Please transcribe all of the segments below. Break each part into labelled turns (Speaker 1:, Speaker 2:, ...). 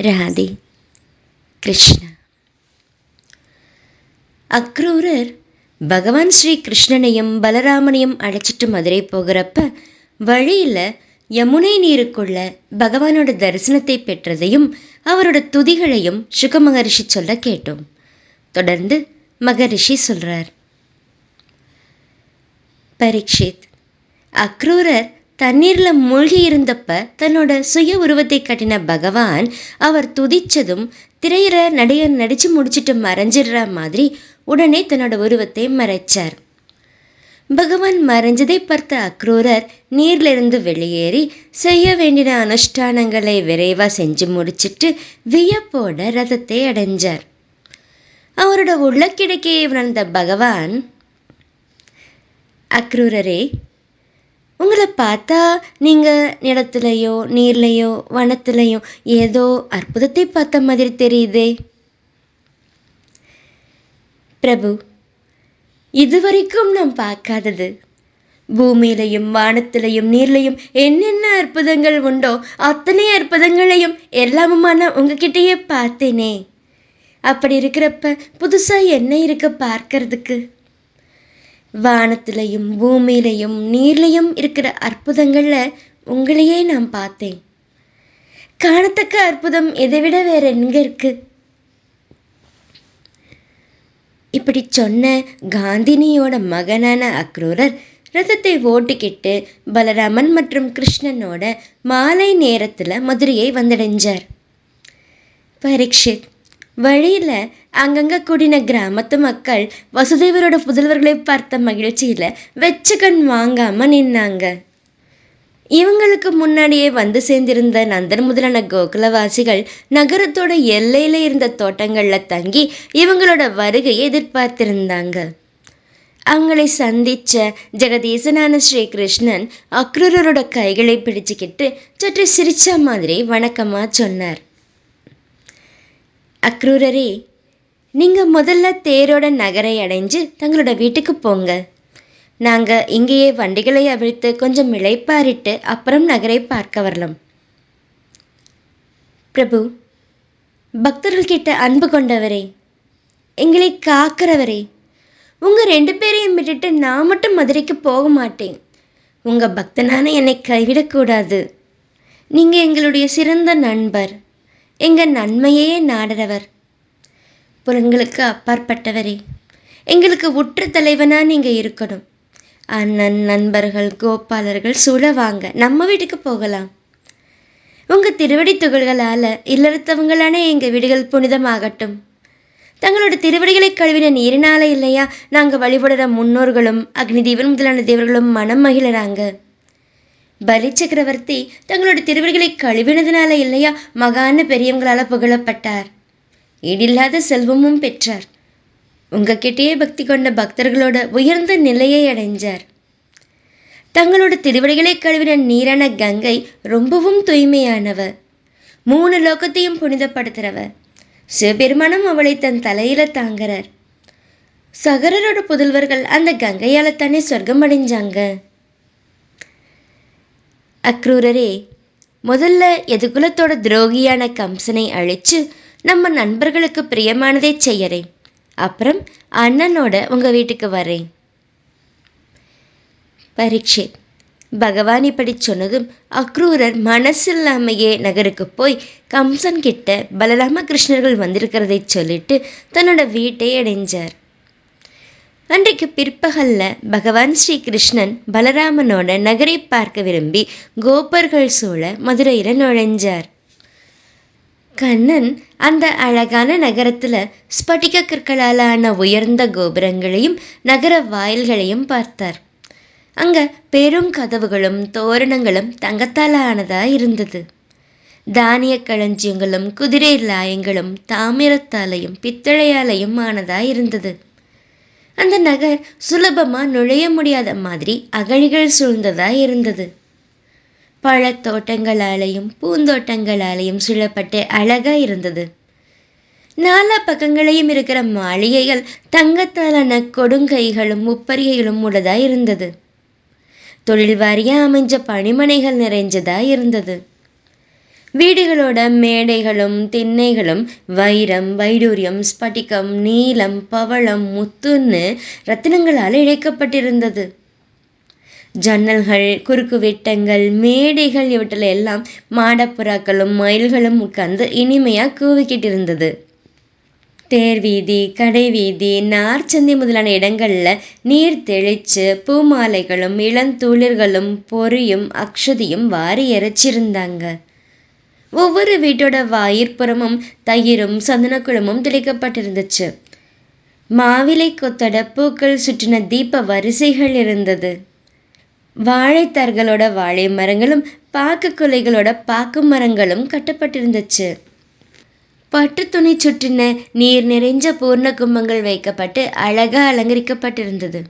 Speaker 1: ராதே கிருஷ்ணா. அக்ரூரர் பகவான் ஸ்ரீ கிருஷ்ணனையும் பலராமனையும் அழைச்சிட்டு மதுரை போகிறப்ப வழியில் யமுனை நீருக்குள்ள பகவானோட தரிசனத்தை பெற்றதையும் அவரோட துதிகளையும் சுக மகரிஷி சொல்ல கேட்டோம். தொடர்ந்து மகரிஷி சொல்றார். பரீட்சித். அக்ரூரர் தண்ணீரில் மூழ்கி இருந்தப்ப தன்னோட சுய உருவத்தை கட்டின பகவான் அவர் துதிச்சதும் திரையிற நடைய நடிச்சு முடிச்சிட்டு மறைஞ்சிடுற மாதிரி உடனே தன்னோட உருவத்தை மறைச்சார். பகவான் மறைஞ்சதை பார்த்த அக்ரூரர் நீர்லிருந்து வெளியேறி செய்ய வேண்டிய அனுஷ்டானங்களை விரைவாக செஞ்சு முடிச்சிட்டு வியப்போட ரதத்தை அடைஞ்சார். அவரோட உள்ளக்கிடக்கையை உணர்ந்த பகவான் அக்ரூரரே உங்களை பார்த்தா நீங்கள் நிலத்துலையோ நீர்லையோ வனத்துலையோ ஏதோ அற்புதத்தை பார்த்த மாதிரி தெரியுதே. பிரபு இதுவரைக்கும் நான் பார்க்காதது. பூமியிலையும் வானத்திலையும் நீர்லையும் என்னென்ன அற்புதங்கள் உண்டோ அத்தனை அற்புதங்களையும் எல்லாமுமான உங்ககிட்டயே பார்த்தேனே. அப்படி இருக்கிறப்ப புதுசாக என்ன இருக்கு பார்க்கறதுக்கு? வானத்திலையும் பூமியிலையும் நீர்லையும் இருக்கிற அற்புதங்களில் உங்களையே நான் பார்த்தேன். காணத்தக்க அற்புதம் இதை விட வேற எங்க இருக்கு? இப்படி சொன்ன காந்தினியோட மகனான அக்ரூரர் ரதத்தை ஓட்டிக்கிட்டு பலராமன் மற்றும் கிருஷ்ணனோட மாலை நேரத்தில் மதுரையை வந்தடைஞ்சார். பரீட்சித் வழியில் அங்கங்கே கூடின கிராமத்து மக்கள் வசுதேவரோட புதல்வர்களை பார்த்த மகிழ்ச்சியில் வெச்ச கண் வாங்காமல் நின்னாங்க. இவங்களுக்கு முன்னாடியே வந்து சேர்ந்திருந்த நந்தன் முதலான கோகுலவாசிகள் நகரத்தோட எல்லையில் இருந்த தோட்டங்களில் தங்கி இவங்களோட வருகையை எதிர்பார்த்திருந்தாங்க. அவங்களை சந்தித்த ஜெகதீசனான ஸ்ரீகிருஷ்ணன் அக்ரூரரோட கைகளை பிடிச்சுக்கிட்டு சற்று சிரிச்ச மாதிரி வணக்கமாக சொன்னார். அக்ரூரரே நீங்கள் முதல்ல தேரோட நகரை அடைஞ்சு தங்களோட வீட்டுக்கு போங்க. நாங்கள் இங்கேயே வண்டிகளை அவிழ்த்து கொஞ்சம் இளைப்பாரிட்டு அப்புறம் நகரை பார்க்க வரலாம். பிரபு பக்தர்கள்கிட்ட அன்பு கொண்டவரே எங்களை காக்கிறவரே உங்கள் ரெண்டு பேரையும் விட்டுட்டு நான் மட்டும் மதுரைக்கு போக மாட்டேன். உங்கள் பக்தனான என்னை கைவிடக்கூடாது. நீங்கள் எங்களுடைய சிறந்த நண்பர். எங்கள் நன்மையே நாடுறவர். புலன்களுக்கு அப்பாற்பட்டவரே. எங்களுக்கு உற்ற தலைவனாக நீங்கள் இருக்கணும். அண்ணன் நண்பர்கள் கோபாலர்கள் சூழ வாங்க நம்ம வீட்டுக்கு போகலாம். உங்கள் திருவடி துகள்களால் இல்லறத்தவங்களான எங்கள் வீடுகள் புனிதமாகட்டும். தங்களோட திருவடிகளை கழுவின நீரினால இல்லையா? நாங்கள் வழிபடுற முன்னோர்களும் அக்னி தேவன் முதலான தேவர்களும் மனம் மகிழறாங்க. பலி சக்கரவர்த்தி தங்களோட திருவடிகளை கழுவினதுனால இல்லையா? மகான பெரியவங்களால் புகழப்பட்டார். ஈடில்லாத செல்வமும் பெற்றார். உங்ககிட்டயே பக்தி கொண்ட பக்தர்களோட உயர்ந்த நிலையை அடைஞ்சார். தங்களோட திருவடிகளை கழுவின நீரான கங்கை ரொம்பவும் தூய்மையானவ மூணு லோகத்தையும் புனிதப்படுத்துகிறவ சிவபெருமானும் அவளை தன் தலையில தாங்குறார். சகரரோட புதல்வர்கள் அந்த கங்கையால தானே சொர்க்கம் அடைஞ்சாங்க. அக்ரூரரே முதல்ல எதுகுலத்தோட துரோகியான கம்சனை அழிச்சு நம்ம நண்பர்களுக்கு பிரியமானதை செய்யறேன் அப்புறம் அண்ணனோட உங்கள் வீட்டுக்கு வரேன் பரீட்சித் பகவான் இப்படி சொன்னதும் அக்ரூரர் மனசில்லாமையே நகருக்கு போய் கம்சன் கிட்ட பலராம கிருஷ்ணர்கள் வந்திருக்கிறதை சொல்லிட்டு தன்னோட வீட்டை அடைஞ்சார். அன்றைக்கு பிற்பகல்ல பகவான் ஸ்ரீ கிருஷ்ணன் பலராமனோட நகரை பார்க்க விரும்பி கோபர்கள் சூழ மதுரையில் நுழைஞ்சார். கண்ணன் அந்த அழகான நகரத்தில் ஸ்பட்டிக கற்களால் ஆன உயர்ந்த கோபுரங்களையும் நகர வாயில்களையும் பார்த்தார். அங்கே பெரும் கதவுகளும் தோரணங்களும் தங்கத்தால் ஆனதாக இருந்தது. தானிய களஞ்சியங்களும் குதிரை லாயங்களும் தாமிரத்தாலையும் பித்தளையாலையும் ஆனதாக இருந்தது. அந்த நகர் சுலபமாக நுழைய முடியாத மாதிரி அகழிகள் சூழ்ந்ததாக இருந்தது. பழத்தோட்டங்களாலையும் பூந்தோட்டங்களாலையும் சூழப்பட்டு அழகா இருந்தது. நாலா பக்கங்களையும் இருக்கிற மாளிகைகள் தங்கத்தாலான கொடுங்கைகளும் முப்பரிகைகளும் உள்ளதா இருந்தது. தொழில் வாரியாக அமைஞ்ச பணிமனைகள் நிறைஞ்சதா இருந்தது. வீடுகளோட மேடைகளும் திண்ணைகளும் வைரம் வைடூரியம் ஸ்பட்டிகம் நீலம் பவளம் முத்துன்னு ரத்தினங்களால் இழைக்கப்பட்டிருந்தது. ஜன்னல்கள் குறுக்கு வெட்டங்கள் மேடைகள் இவற்றில் எல்லாம் மாடப்புறாக்களும் மயில்களும் உட்கார்ந்து இனிமையாக கூவிக்கிட்டு இருந்தது தேர் வீதி கடை வீதி நார்ச்சந்தி முதலான இடங்களில் நீர் தெளித்து பூமாலைகளும் இளந்தூளிர்களும் பொரியும் அக்ஷதியும் வாரி இறைச்சிருந்தாங்க ஒவ்வொரு வீட்டோட வாயிற்புறமும் தயிரும் சந்தனக்குழமும் தெளிக்கப்பட்டிருந்துச்சு. மாவிலை கொத்தட பூக்கள் சுற்றின தீப வரிசைகள் இருந்தது. வாழைத்தார்களோட வாழை மரங்களும் பாக்கு குலைகளோட பாக்கு மரங்களும் கட்டப்பட்டிருந்துச்சு. பட்டு துணி சுற்றின நீர் நிறைஞ்ச பூர்ண கும்பங்கள் வைக்கப்பட்டு அழகாக அலங்கரிக்கப்பட்டிருந்தது.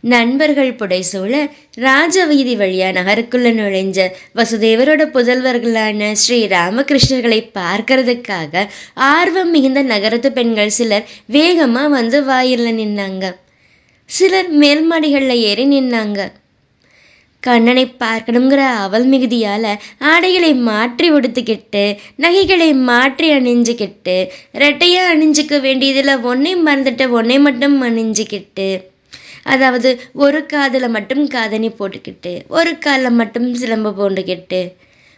Speaker 1: நண்பர்கள் புடைசூழ ராஜ வீதி வழியா நகருக்குள்ள நுழைஞ்ச வசுதேவரோட புதல்வர்களான ஸ்ரீ ராமகிருஷ்ணர்களை பார்க்கறதுக்காக ஆர்வம் மிகுந்த நகரத்து பெண்கள் சிலர் வேகமா வந்து வாயிலில் நின்னாங்க. சிலர் மேல்மாடிகளில் ஏறி நின்னாங்க. கண்ணனை பார்க்கணுங்கிற அவள் மிகுதியால் ஆடைகளை மாற்றி உடுத்துக்கிட்டு நகைகளை மாற்றி அணிஞ்சுக்கிட்டு ரெட்டையாக அணிஞ்சிக்க வேண்டியதில் ஒன்றை மறந்துட்டு ஒன்றை மட்டும் அணிஞ்சிக்கிட்டு அதாவது ஒரு காதில் மட்டும் காதணி போட்டுக்கிட்டு ஒரு காலில் மட்டும் சிலம்பு போண்டுக்கிட்டு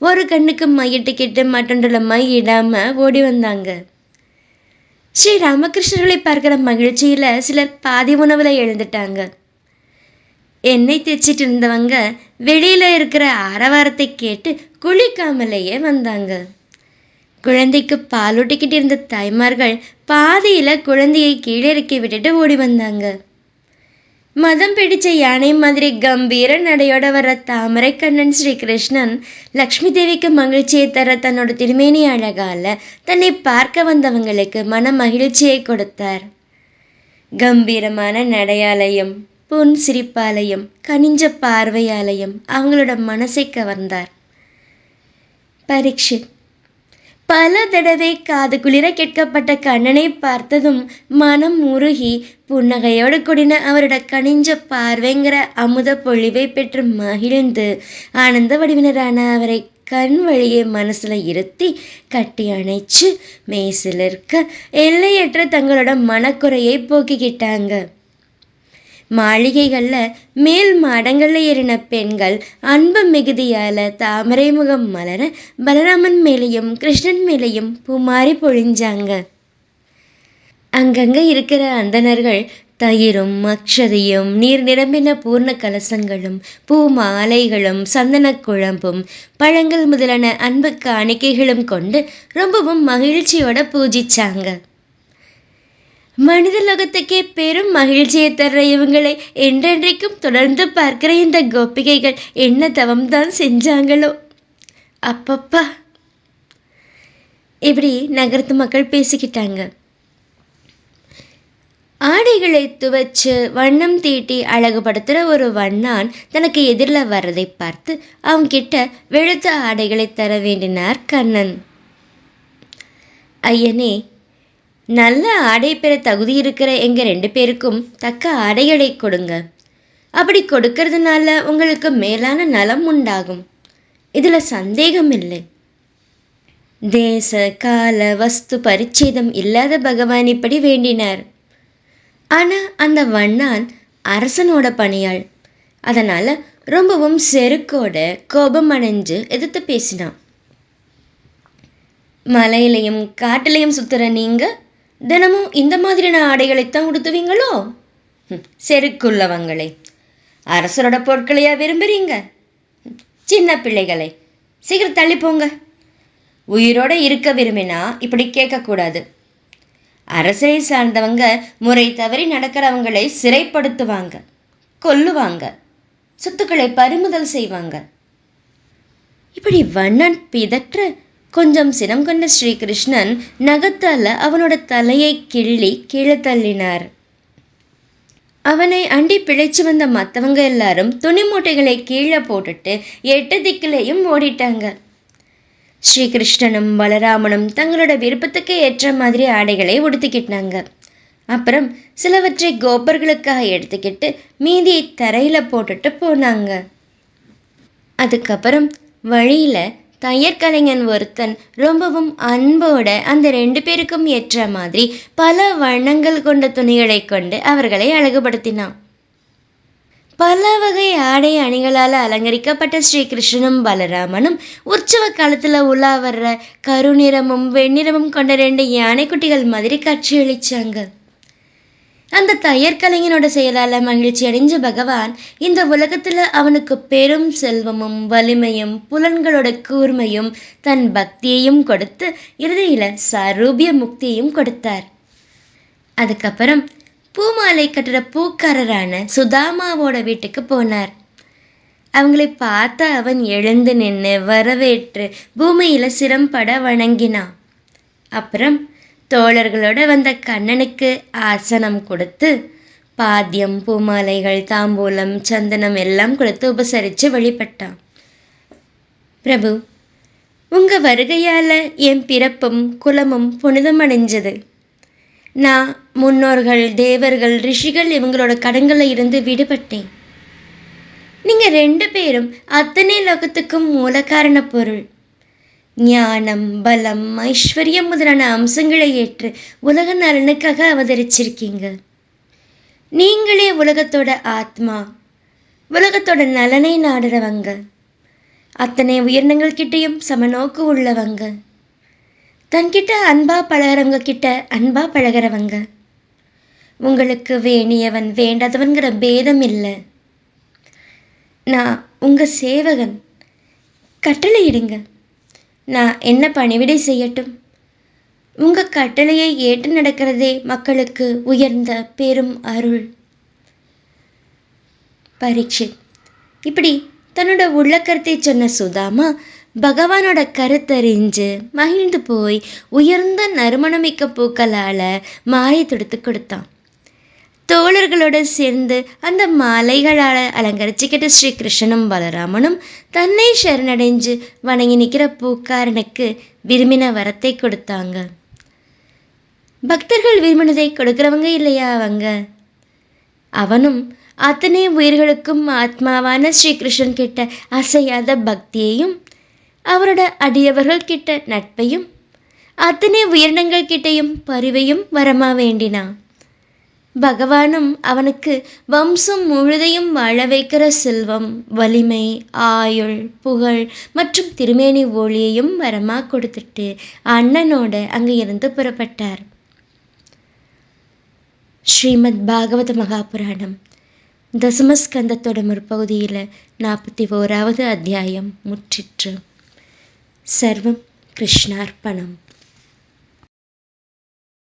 Speaker 1: ஒரு கண்ணுக்கு மையிட்டுக்கிட்டு மற்றொன்றில் மை இடாமல் ஓடி வந்தாங்க. ஸ்ரீ ராமகிருஷ்ணர்களை பார்க்குற மகிழ்ச்சியில் சிலர் பாதி உணவில் எழுந்துட்டாங்க. எண்ணெய் தேய்ச்சிட்டு இருந்தவங்க வெளியில் இருக்கிற ஆரவாரத்தை கேட்டு குளிக்காமலேயே வந்தாங்க. குழந்தைக்கு பாலூட்டிக்கிட்டு இருந்த தாய்மார்கள் பாதியில் குழந்தையை கீழே இறக்கி விட்டுட்டு ஓடி வந்தாங்க. மதம் பிடிச்ச யானை மாதிரி கம்பீர நடையோட வர்ற தாமரை கண்ணன் ஸ்ரீகிருஷ்ணன் லக்ஷ்மி தேவிக்கு மகிழ்ச்சியை தர தன்னோட திருமேனி அழகால தன்னை பார்க்க வந்தவங்களுக்கு மன மகிழ்ச்சியை கொடுத்தார். கம்பீரமான நடையாலயம். பொன் சிரிப்பாலயம் கனிஞ்ச பார்வையாலயம் அவங்களோட மனசை கவர்ந்தார். பரீட்சித் பல தடவை காது குளிர கேட்கப்பட்ட கண்ணனை பார்த்ததும் மனம் உருகி புன்னகையோடு கூடின அவரோட கனிஞ்ச பார்வைங்கிற அமுத பொழிவை பெற்று மகிழ்ந்து ஆனந்த வடிவினரான அவரை கண் வழியே மனசில் இருத்தி கட்டி அணைச்சு மேசிலிருக்க எல்லையற்ற தங்களோட மனக்குறையை போக்கிக்கிட்டாங்க. மாளிகைகளில் மேல் மாடங்களில் ஏறின பெண்கள் அன்பு மிகுதியால் தாமரை முகம் மலர பலராமன் மேலேயும் கிருஷ்ணன் மேலேயும் பூமாரி பொழிஞ்சாங்க. அங்கங்கே இருக்கிற அந்தணர்கள் தயிரும் அக்ஷதையும் நீர் நிரம்பின பூர்ண கலசங்களும் பூ மாலைகளும் சந்தன குழம்பும் பழங்கள் முதலான அன்பு காணிக்கைகளும் கொண்டு ரொம்பவும் மகிழ்ச்சியோட பூஜிச்சாங்க. மனித லோகத்துக்கே பெரும் மகிழ்ச்சியை தர்ற இவங்களை என்றென்றைக்கும் தொடர்ந்து பார்க்கிற இந்த கோபிகைகள் என்ன தவம் தான் செஞ்சாங்களோ? அப்பப்பா. இப்படி நகரத்து மக்கள் பேசிக்கிட்டாங்க. ஆடைகளை துவைச்சு வண்ணம் தீட்டி அழகுபடுத்துகிற ஒரு வண்ணான் தனக்கு எதிரில் வர்றதை பார்த்து அவங்கிட்ட வெளுத்த ஆடைகளை தர வேண்டினார் கண்ணன். ஐயனே நல்ல ஆடை பெற தகுதி இருக்கிற எங்கள் ரெண்டு பேருக்கும் தக்க ஆடைகளை கொடுங்க. அப்படி கொடுக்கறதுனால உங்களுக்கு மேலான நலம் உண்டாகும். இதில் சந்தேகம் இல்லை தேச கால வஸ்து பரிச்சேதம் இல்லாத பகவான் இப்படி வேண்டினார். ஆனால் அந்த வண்ணான் அரசனோட பணியாள். அதனால் ரொம்பவும் செருக்கோட கோபம் அடைஞ்சு எதிர்த்து பேசினான். மலையிலையும் காட்டிலையும் சுற்றுற நீங்கள் தினமும் இந்த மாதிரியான ஆடைகளைத்தான் உடுத்துவீங்களோ? செருக்குள்ளவங்களே. அரசரோட பொருட்களையா விரும்புறீங்க? சின்ன பிள்ளைகளை. சீக்கிரம் தள்ளி போங்க உயிரோட இருக்க விரும்பினா இப்படி கேட்கக்கூடாது. அரசரை சார்ந்தவங்க முறை தவறி நடக்கிறவங்களை சிறைப்படுத்துவாங்க. கொல்லுவாங்க. சொத்துக்களை பறிமுதல் செய்வாங்க. இப்படி வண்ணன் பிதற்ற கொஞ்சம் சினம் கொண்ட ஸ்ரீகிருஷ்ணன் நகத்தால் அவனோட தலையை கிள்ளி கீழே தள்ளினார். அவனை அண்டி பிழைச்சு வந்த மற்றவங்க எல்லாரும் துணி மூட்டைகளை கீழே போட்டுட்டு எட்டு திக்கிலையும் ஓடிட்டாங்க. ஸ்ரீகிருஷ்ணனும் பலராமனும் தங்களோட விருப்பத்துக்கு ஏற்ற மாதிரி ஆடைகளை உடுத்திக்கிட்டாங்க. அப்புறம் சிலவற்றை கோபர்களுக்காக எடுத்துக்கிட்டு மீதியை தரையில் போட்டுட்டு போனாங்க. அதுக்கப்புறம் வழியில் தையற்கலைஞன் ஒருத்தன். ரொம்பவும் அன்போட அந்த ரெண்டு பேருக்கும் ஏற்ற மாதிரி பல வண்ணங்கள் கொண்ட துணிகளை கொண்டு அவர்களை அழகுபடுத்தினான். பல வகை ஆடை அணிகளால் அலங்கரிக்கப்பட்ட ஸ்ரீகிருஷ்ணனும் பலராமனும் உற்சவ காலத்தில் உலா வர்ற கருநிறமும் வெண்ணிறமும் கொண்ட ரெண்டு யானைக்குட்டிகள் மாதிரி காட்சியளிச்சாங்க. அந்த தையற்கலைஞனோட செயலால் மகிழ்ச்சி அடைஞ்ச பகவான் இந்த உலகத்தில் அவனுக்கு பெரும் செல்வமும் வலிமையும் புலன்களோட கூர்மையும் தன் பக்தியையும் கொடுத்து இறுதியில் சரூபிய முக்தியையும் கொடுத்தார். அதுக்கப்புறம் பூமாலை கட்டுற பூக்காரரான சுதாமாவோட வீட்டுக்கு போனார். அவங்களை பார்த்த அவன் எழுந்து நின்று வரவேற்று பூமியில் சிரம்பட வணங்கினான். அப்புறம் தோழர்களோட வந்த கண்ணனுக்கு ஆசனம் கொடுத்து பாத்தியம் பூமாலைகள் தாம்பூலம் சந்தனம் எல்லாம் கொடுத்து உபசரித்து வழிபட்டான். பிரபு உங்கள் வருகையால் என் பிறப்பும் குலமும் புனிதமடைஞ்சது நான் முன்னோர்கள் தேவர்கள் ரிஷிகள் இவங்களோட கடங்களில் இருந்து விடுபட்டேன். நீங்கள் ரெண்டு பேரும் அத்தனை லோகத்துக்கும் மூல காரண பொருள். ஞானம் பலம் ஐஸ்வர்யம் முதலான அம்சங்களை ஏற்று உலக நலனுக்காக அவதரிச்சிருக்கீங்க. நீங்களே உலகத்தோட ஆத்மா உலகத்தோட நலனை நாடுறவங்க. அத்தனை உயிரினங்கள் கிட்டேயும் சமநோக்கு உள்ளவங்க. தன்கிட்ட அன்பா பழகிறவங்க கிட்ட அன்பா பழகிறவங்க. உங்களுக்கு வேணியவன் வேண்டாதவன்கிற பேதம் இல்லை. நான் உங்கள் சேவகன். கட்டளையிடுங்க நான் என்ன பணிவிடை செய்யட்டும்? உங்கள் கட்டளையை ஏற்று நடக்கிறதே மக்களுக்கு உயர்ந்த பெரும் அருள். பரீட்சித் இப்படி தன்னோட உள்ள கருத்தை சொன்ன சுதாமா பகவானோட கருத்தறிஞ்சு மகிழ்ந்து போய் உயர்ந்த நறுமணமிக்க பூக்களால் மாலை தொடுத்து கொடுத்தான். தோழர்களோடு சேர்ந்து அந்த மாலைகளால் அலங்கரிச்சுக்கிட்ட ஸ்ரீ கிருஷ்ணனும் பலராமனும் தன்னை சரணடைஞ்சு வணங்கி நிற்கிற பூக்காரனுக்கு விரும்பின வரத்தை கொடுத்தாங்க. பக்தர்கள் விரும்பினதை கொடுக்குறவங்க இல்லையா அவங்க? அவனும் அத்தனை உயிர்களுக்கும் ஆத்மாவான ஸ்ரீகிருஷ்ணன் கிட்ட அசையாத பக்தியையும் அவரோட அடியவர்கள் கிட்ட நட்பையும் அத்தனை உயிரினங்கள் கிட்டையும் பரிவையும் வரமா வேண்டினான். பகவானும் அவனுக்கு வம்சம் முழுதையும் வாழ வைக்கிற செல்வம் வலிமை ஆயுள் புகழ் மற்றும் திருமேனி ஒளியையும் வரமாக கொடுத்துட்டு அண்ணனோட அங்கே இருந்து புறப்பட்டார். ஸ்ரீமத் பாகவத மகாபுராணம் தசமஸ்கந்தத்தோட முற்பகுதியில் நாற்பத்தி ஓராவது அத்தியாயம் முற்றிற்று. சர்வம் கிருஷ்ணார்ப்பணம்.